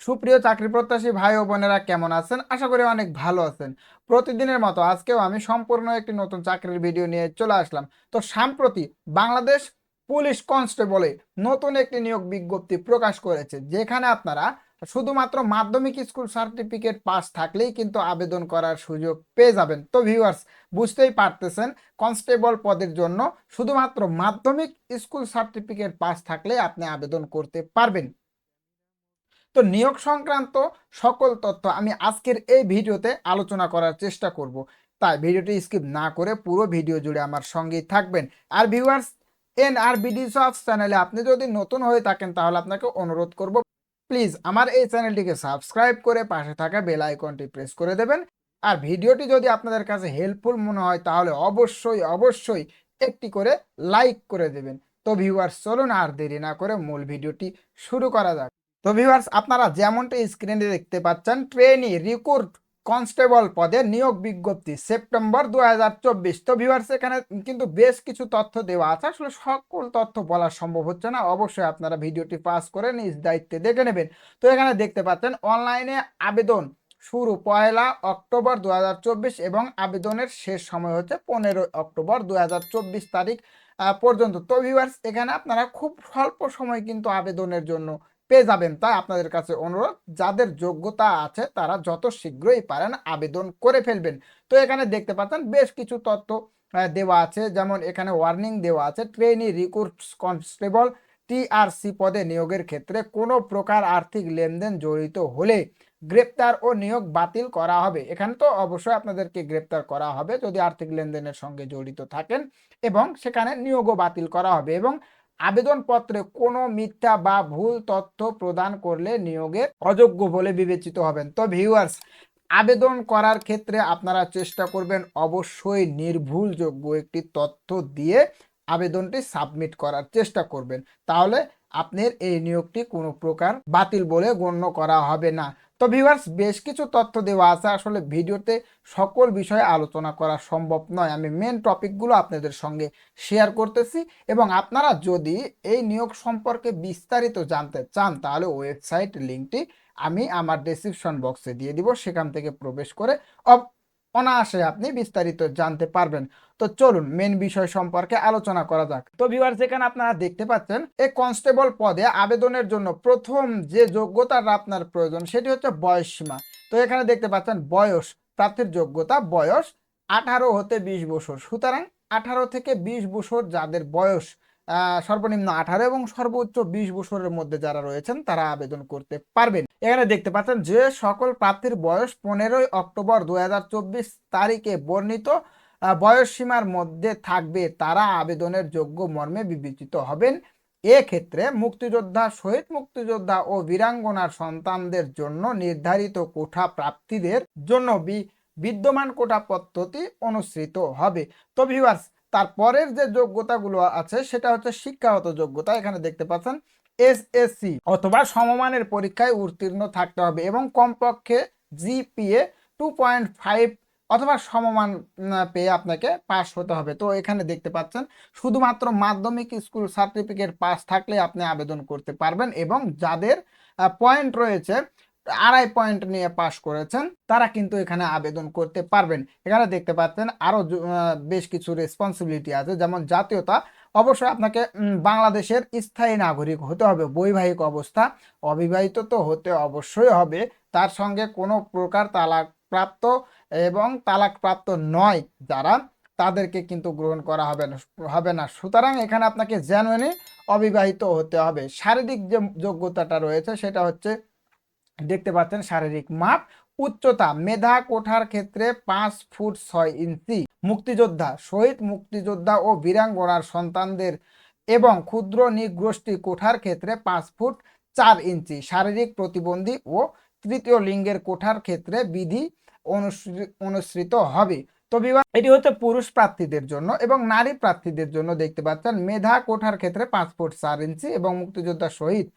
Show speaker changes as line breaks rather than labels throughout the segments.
সুপ্রিয় চাকরি প্রত্যাশী ভাই ও বোনেরা কেমন আছেন? আশা করি অনেক ভালো আছেন। প্রতিদিনের মতো আজকেও আমি সম্পূর্ণ একটি নতুন চাকরির ভিডিও নিয়ে চলে আসলাম। তো সাম্প্রতি বাংলাদেশ পুলিশ কনস্টেবলে নতুন একটি নিয়োগ বিজ্ঞপ্তি প্রকাশ করেছে, যেখানে আপনারা শুধুমাত্র মাধ্যমিক স্কুল সার্টিফিকেট পাস থাকলেই কিন্তু আবেদন করার সুযোগ পেয়ে যাবেন। তো ভিউয়ার্স, বুঝতেই পারতেছেন, কনস্টেবল পদের জন্য শুধুমাত্র মাধ্যমিক স্কুল সার্টিফিকেট পাস থাকলে আপনি আবেদন করতে পারবেন। তো নিয়োগ সংক্রান্ত সকল তথ্য আমি আজকের এই ভিডিওতে আলোচনা করার চেষ্টা করব। তাই ভিডিওটি স্কিপ না করে পুরো ভিডিও জুড়ে আমার সঙ্গেই থাকবেন। আর ভিউয়ার্স এন আর বিডি সফ চ্যানেলে আপনি যদি নতুন হয়ে থাকেন, তাহলে আপনাকে অনুরোধ করব, প্লিজ আমার এই চ্যানেলটিকে সাবস্ক্রাইব করে পাশে থাকা বেল আইকনটি প্রেস করে দেবেন। আর ভিডিওটি যদি আপনাদের কাছে হেল্পফুল মনে হয়, তাহলে অবশ্যই অবশ্যই একটি করে লাইক করে দেবেন। তো ভিউয়ার্স, চলুন আর দেরি না করে মূল ভিডিওটি শুরু করা যাক। তো ভিউয়ার্স আপনারা যেমনটা স্ক্রিনে দেখতে পাচ্ছেন ট্রেনি রিক্রুট কনস্টেবল পদে নিয়োগ বিজ্ঞপ্তি সেপ্টেম্বর দু হাজার চব্বিশ। তো ভিউয়ার্স এখানে কিন্তু বেশ কিছু তথ্য দেওয়া আছে। আসলে সকল তথ্য বলা সম্ভব হচ্ছে না। অবশ্যই আপনারা ভিডিওটি পাস করে নিজ দায়িত্বে দেখে নেবেন। তো এখানে দেখতে পাচ্ছেন অনলাইনে আবেদন শুরু পয়লা অক্টোবর দু হাজার চব্বিশ এবং আবেদনের শেষ সময় হচ্ছে পনেরোই অক্টোবর দু হাজার চব্বিশ তারিখ পর্যন্ত। তো ভিউয়ার্স এখানে আপনারা খুব স্বল্প সময় কিন্তু আবেদনের জন্য পেয়ে যাবেন। তাই আপনাদের কাছে অনুরোধ, যাদের যোগ্যতা আছে তারা যত শীঘ্রই পারেন আবেদন করে ফেলবেন। তো এখানে দেখতে পাচ্ছেন বেশ কিছু তথ্য দেওয়া আছে। যেমন এখানে ওয়ার্নিং দেওয়া আছে ট্রেনি রিক্রুট কনস্টেবল টিআরসি পদে নিয়োগের ক্ষেত্রে কোনো প্রকার আর্থিক লেনদেন জড়িত হলে গ্রেপ্তার ও নিয়োগ বাতিল করা হবে। এখানে তো অবশ্যই আপনাদেরকে গ্রেপ্তার করা হবে যদি আর্থিক লেনদেনের সঙ্গে জড়িত থাকেন এবং সেখানে নিয়োগও বাতিল করা হবে এবং আবেদনপত্রে কোনো মিথ্যা বা ভুল তথ্য প্রদান করলে নিয়োগের অযোগ্য বলে বিবেচিত হবেন। তো ভিউয়ার্স আবেদন করার ক্ষেত্রে আপনারা চেষ্টা করবেন অবশ্যই নির্ভুলযোগ্য একটি তথ্য দিয়ে আবেদনটি সাবমিট করার চেষ্টা করবেন। তাহলে আপনার এই নিয়োগটি কোনো প্রকার বাতিল বলে গণ্য করা হবে না। তো ভিউয়ার্স বেশ কিছু তথ্য দেওয়া আছে। আসলে ভিডিওতে সকল বিষয়ে আলোচনা করা সম্ভব নয়। আমি মেন টপিকগুলো আপনাদের সঙ্গে শেয়ার করতেছি এবং আপনারা যদি এই নিয়োগ সম্পর্কে বিস্তারিত জানতে চান, তাহলে ওয়েবসাইট লিঙ্কটি আমি আমার ডেসক্রিপশন বক্সে দিয়ে দিব। সেখান থেকে প্রবেশ করে অনায়াসে আপনি বিস্তারিত জানতে পারবেন। তো চলুন মেন বিষয় সম্পর্কে আলোচনা করা যাক। তো ভিউয়ার্স যেখানে আপনারা দেখতে পাচ্ছেন এই কনস্টেবল পদে আবেদনের জন্য প্রথম যে যোগ্যতার আপনার প্রয়োজন, সেটি হচ্ছে বয়স সীমা। তো এখানে দেখতে পাচ্ছেন, বয়স, প্রার্থীর যোগ্যতা, বয়স আঠারো হতে বিশ বছর। সুতরাং আঠারো থেকে বিশ বছর যাদের বয়স সর্বনিম্ন আঠারো এবং সর্বোচ্চ বিশ বছরের মধ্যে যারা রয়েছেন, তারা আবেদন করতে পারবেন। এখানে দেখতে পাচ্ছেন যে সকল প্রার্থীর বয়স পনেরোই অক্টোবর দু হাজার চব্বিশ তারিখে বর্ণিত আহ, বয়স সীমার মধ্যে থাকবে। তারা আবেদনের যোগ্য মর্মে বিবেচিত হবেন। এক্ষেত্রে মুক্তিযোদ্ধা শহীদ মুক্তিযোদ্ধা ও বীরাঙ্গনার সন্তানদের জন্য নির্ধারিত কোঠা প্রাপ্তিদের জন্য বিদ্যমান কোটা পদ্ধতি অনুসৃত হবে। তো ভিউয়ার্স তারপরের যে যোগ্যতাগুলো আছে সেটা হচ্ছে শিক্ষাগত যোগ্যতা। এখানে দেখতে পাচ্ছেন এসএসসি অথবা সমমানের পরীক্ষায় উত্তীর্ণ থাকতে হবে এবং কমপক্ষে জিপিএ টু পয়েন্ট ফাইভ অথবা সমমান পেয়ে আপনাকে পাস হতে হবে। তো এখানে দেখতে পাচ্ছেন, শুধুমাত্র মাধ্যমিক স্কুল সার্টিফিকেট পাস থাকলে আপনি আবেদন করতে পারবেন এবং যাদের পয়েন্ট রয়েছে, আড়াই পয়েন্ট নিয়ে পাশ করেছেন, তারা কিন্তু এখানে আবেদন করতে পারবেন। এখানে দেখতে পাচ্ছেন আরও বেশ কিছু রেসপন্সিবিলিটি আছে, যেমন জাতীয়তা অবশ্যই আপনাকে বাংলাদেশের স্থায়ী নাগরিক হতে হবে। বৈবাহিক অবস্থা অবিবাহিত তো হতে অবশ্যই হবে। তার সঙ্গে কোনো প্রকার তালাক প্রাপ্ত এবং তালাকপ্রাপ্ত নয় যারা, তাদেরকে কিন্তু গ্রহণ করা হবে না হবে না। সুতরাং এখানে আপনাকে জেনুইনি অবিবাহিত হতে হবে। শারীরিক যে যোগ্যতাটা রয়েছে সেটা হচ্ছে, দেখতে পাচ্ছেন শারীরিক মাপ, উচ্চতা, মেধা কোঠার ক্ষেত্রে পাঁচ ফুট ছয় ইঞ্চি। মুক্তিযোদ্ধা, শহীদ মুক্তিযোদ্ধা ও বীরাঙ্গনার সন্তানদের এবং ক্ষুদ্র নিগোষ্ঠী কোঠার ক্ষেত্রে পাঁচ ফুট চার ইঞ্চি, শারীরিক প্রতিবন্ধী ও তৃতীয় লিঙ্গের কোঠার ক্ষেত্রে বিধি অনুসৃ- অনুসৃত হবে। তো বিভাগ এটি হচ্ছে পুরুষ প্রার্থীদের জন্য এবং নারী প্রার্থীদের জন্য দেখতে পাচ্ছেন, মেধা কোঠার ক্ষেত্রে পাঁচ ফুট চার ইঞ্চি এবং মুক্তিযোদ্ধা, শহীদ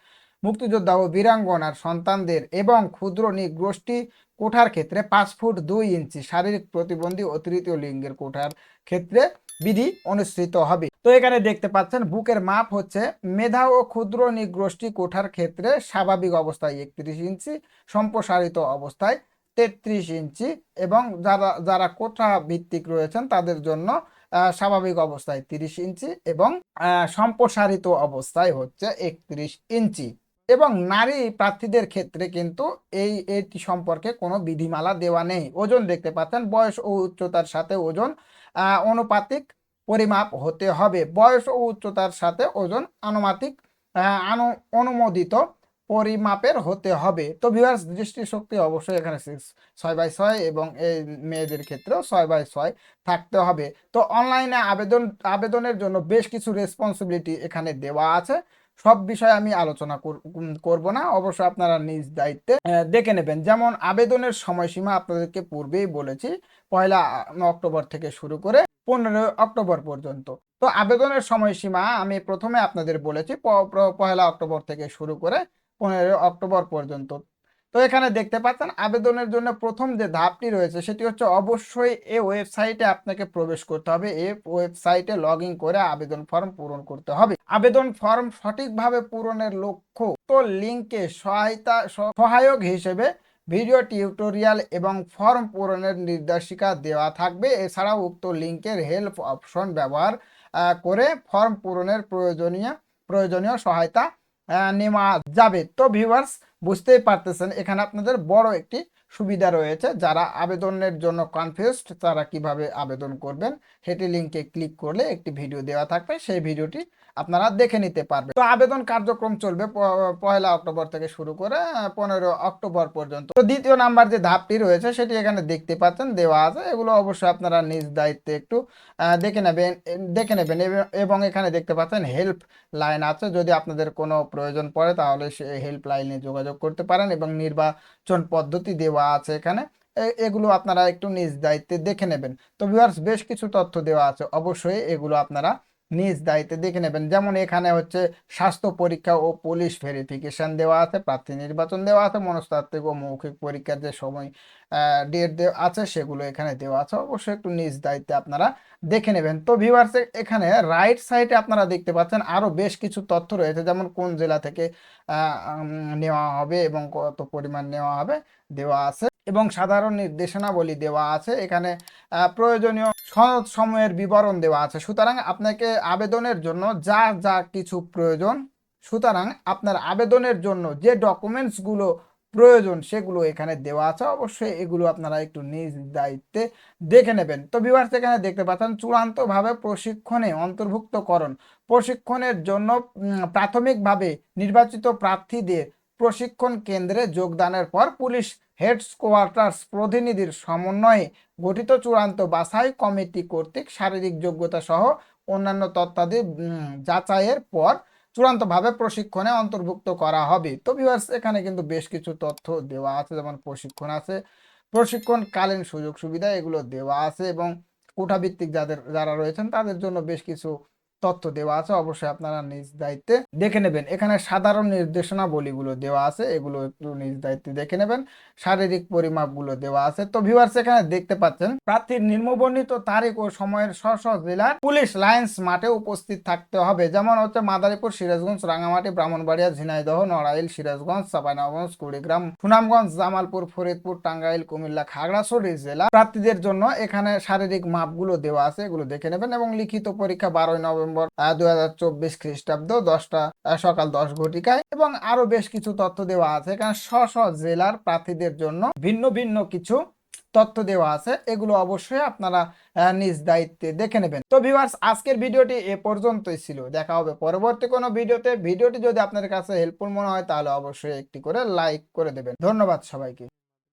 মুক্তিযোদ্ধা ও বীরাঙ্গনার সন্তানদের এবং ক্ষুদ্র নিগোষ্ঠী কোঠার ক্ষেত্রে পাঁচ ফুট দুই ইঞ্চি শারীরিক প্রতিবন্ধী ও তৃতীয় লিঙ্গের কোঠার ক্ষেত্রে বিধি অনুষ্ঠিত হবে। তো এখানে দেখতে পাচ্ছেন, বুকের মাপ হচ্ছে মেধা ও ক্ষুদ্র নিগ্রষ্টি কোঠার ক্ষেত্রে স্বাভাবিক অবস্থায় একত্রিশ ইঞ্চি, সম্প্রসারিত অবস্থায় তেত্রিশ ইঞ্চি এবং যারা যারা কোঠা ভিত্তিক রয়েছেন তাদের জন্য স্বাভাবিক অবস্থায় তিরিশ ইঞ্চি এবং সম্প্রসারিত অবস্থায় হচ্ছে একত্রিশ ইঞ্চি। এবং নারী প্রার্থীদের ক্ষেত্রে কিন্তু এই, এটি সম্পর্কে কোনো বিধিমালা দেওয়া নেই। ওজন দেখতে পাচ্ছেন, বয়স ও উচ্চতার সাথে ওজন অনুপাতিক পরিমাপ হতে হবে। বয়স ও উচ্চতার সাথে ওজন আনুমাতিক আনু, অনুমোদিত পরিমাপের হতে হবে। তো ভিউয়ার্স দৃষ্টিশক্তি অবশ্যই এখানে six- ছয় বাই ছয় এবং এই মেয়েদের ক্ষেত্রেও ছয় বাই ছয় থাকতে হবে। তো অনলাইনে আবেদন, আবেদনের জন্য বেশ কিছু রেসপন্সিবিলিটি এখানে দেওয়া আছে। সব বিষয়ে আমি আলোচনা করব না। অবশ্য আপনারা নিজ দায়িত্বে দেখে নেবেন। যেমন আবেদনের সময়সীমা আপনাদেরকে পূর্বেই বলেছি, পয়লা অক্টোবর থেকে শুরু করে পনেরো অক্টোবর পর্যন্ত। তো আবেদনের সময়সীমা আমি প্রথমে আপনাদের বলেছি পয়লা অক্টোবর থেকে শুরু করে পনেরো অক্টোবর পর্যন্ত। তো এখানে দেখতে পাচ্ছেন, আবেদনের জন্য প্রথম যে ধাপটি রয়েছে সেটি হচ্ছে অবশ্যই এই ওয়েবসাইটে আপনাকে প্রবেশ করতে হবে। এই ওয়েবসাইটে লগ করে আবেদন ফর্ম পূরণ করতে হবে। আবেদন ফর্ম সঠিকভাবে পূরণের লক্ষ্য তো লিঙ্কে সহায়তা, সহায়ক হিসেবে ভিডিও টিউটোরিয়াল এবং ফর্ম পূরণের নির্দেশিকা দেওয়া থাকবে। এছাড়াও উক্ত লিঙ্কের হেল্প অপশন ব্যবহার করে ফর্ম পূরণের প্রয়োজনীয় প্রয়োজনীয় সহায়তা নেওয়া যাবে। তো ভিউয়ার্স বুঝতেই পারতেছেন এখানে আপনাদের বড় একটি সুবিধা রয়েছে। যারা আবেদনের জন্য কনফিউজড তারা কীভাবে আবেদন করবেন, সেটি লিঙ্কে ক্লিক করলে একটি ভিডিও দেওয়া থাকবে। সেই ভিডিওটি আপনারা দেখে নিতে পারবেন। তো আবেদন কার্যক্রম চলবে পয়লা অক্টোবর থেকে শুরু করে পনেরো অক্টোবর পর্যন্ত। তো দ্বিতীয় নাম্বার যে ধাপটি রয়েছে, সেটি এখানে দেখতে পাচ্ছেন, দেওয়া আছে। এগুলো অবশ্যই আপনারা নিজ দায়িত্বে একটু দেখে নেবেন দেখে নেবেন এবং- এখানে দেখতে পাচ্ছেন হেল্প লাইন আছে। যদি আপনাদের কোনো প্রয়োজন পড়ে, তাহলে সেই হেল্প লাইনে যোগাযোগ করতে পারেন এবং নির্বাচন পদ্ধতি দেওয়া আছে এখানে এগুলো আপনারা একটু নিজ দায়িত্বে দেখে নেবেন। তো ভিউয়ার্স বেশ কিছু তথ্য দেওয়া আছে। অবশ্যই এগুলো আপনারা নিজ দায়িত্বে দেখে নেবেন। যেমন এখানে হচ্ছে স্বাস্থ্য পরীক্ষা ও পুলিশ ভেরিফিকেশন দেওয়া আছে, প্রার্থী নির্বাচন দেওয়া আছে, মনস্তাত্ত্বিক ও মৌখিক পরীক্ষার যে সময় ডেট দেওয়া আছে সেগুলো এখানে দেওয়া আছে। অবশ্যই একটু নিজ দায়িত্বে আপনারা দেখে নেবেন। তো ভিউয়ার্স এখানে রাইট সাইডে আপনারা দেখতে পাচ্ছেন আরও বেশ কিছু তথ্য রয়েছে। যেমন কোন জেলা থেকে নেওয়া হবে এবং কত পরিমাণ নেওয়া হবে দেওয়া আছে এবং সাধারণ নির্দেশনাবলী দেওয়া আছে। এখানে প্রয়োজনীয় সময়ের বিবরণ দেওয়া আছে। সুতরাং আপনাকে আবেদনের জন্য যা যা কিছু প্রয়োজন, সুতরাং আপনার আবেদনের জন্য যে ডকুমেন্টসগুলো প্রয়োজন সেগুলো এখানে দেওয়া আছে। অবশ্যই এগুলো আপনারা একটু নিজ দায়িত্বে দেখে নেবেন। তো বিভার্স এখানে দেখতে পাচ্ছেন চূড়ান্তভাবে প্রশিক্ষণে অন্তর্ভুক্তকরণ। প্রশিক্ষণের জন্য প্রাথমিকভাবে নির্বাচিত প্রার্থীদের প্রশিক্ষণ কেন্দ্রে যোগদানের পর পুলিশ হেডকোয়ার্টার্স প্রতিনিধির সমন্বয়ে গঠিত চূড়ান্ত বাছাই কমিটি কর্তৃক শারীরিক যোগ্যতা সহ অন্যান্য তথ্যাদি যাচাইয়ের পর চূড়ান্তভাবে প্রশিক্ষণে অন্তর্ভুক্ত করা হবে। তো ভিউয়ার্স এখানে কিন্তু বেশ কিছু তথ্য দেওয়া আছে, যেমন প্রশিক্ষণ আছে, প্রশিক্ষণকালীন সুযোগ সুবিধা এগুলো দেওয়া আছে এবং কোঠাভিত্তিক যাদের, যারা রয়েছেন তাদের জন্য বেশ কিছু তথ্য দেওয়া আছে, অবশ্যই আপনারা নিজ দায়িত্বে দেখে নেবেন। এখানে সাধারণ নির্দেশনাবলীগুলো দেওয়া আছে, এগুলো একটু নিজ দায়িত্বে দেখে নেবেন। শারীরিক পরিমাপগুলো দেওয়া আছে। তো ভিউয়ার্স এখানে দেখতে পাচ্ছেন, প্রার্থীর নিম্নবর্ণিত তারিখ ও সময়ের স্ব জেলার পুলিশ লাইন্স মাঠে উপস্থিত থাকতে হবে। যেমন হচ্ছে মাদারীপুর, সিরাজগঞ্জ রাঙামাটি ব্রাহ্মণবাড়িয়া, ঝিনাইদহ, নড়াইল, সিরাজগঞ্জ, চাঁপাইনবাবগঞ্জ, কুড়িগ্রাম, সুনামগঞ্জ, জামালপুর, ফরিদপুর, টাঙ্গাইল, কুমিল্লা, খাগড়াছড়ি জেলা প্রার্থীদের জন্য এখানে শারীরিক মাপগুলো দেওয়া আছে, এগুলো দেখে নেবেন এবং লিখিত পরীক্ষা বারোই নভেম্বর দুই হাজার চব্বিশ খ্রিস্টাব্দ দশটা সকাল দশ ঘটিকায় এবং আরও বেশ কিছু তথ্য দেওয়া আছে। এখানে স্ব স্ব জেলার প্রার্থীদের জন্য ভিন্ন ভিন্ন কিছু তথ্য দেওয়া আছে। এগুলো অবশ্যই আপনারা নিজ দায়িত্বে দেখে নেবেন। তো ভিউয়ার্স, আজকের ভিডিওটি এ পর্যন্তই ছিল। দেখা হবে পরবর্তী কোনো ভিডিওতে। ভিডিওটি যদি আপনার কাছে হেল্পফুল মনে হয়, তাহলে অবশ্যই একটি করে লাইক করে দেবেন। ধন্যবাদ সবাইকে।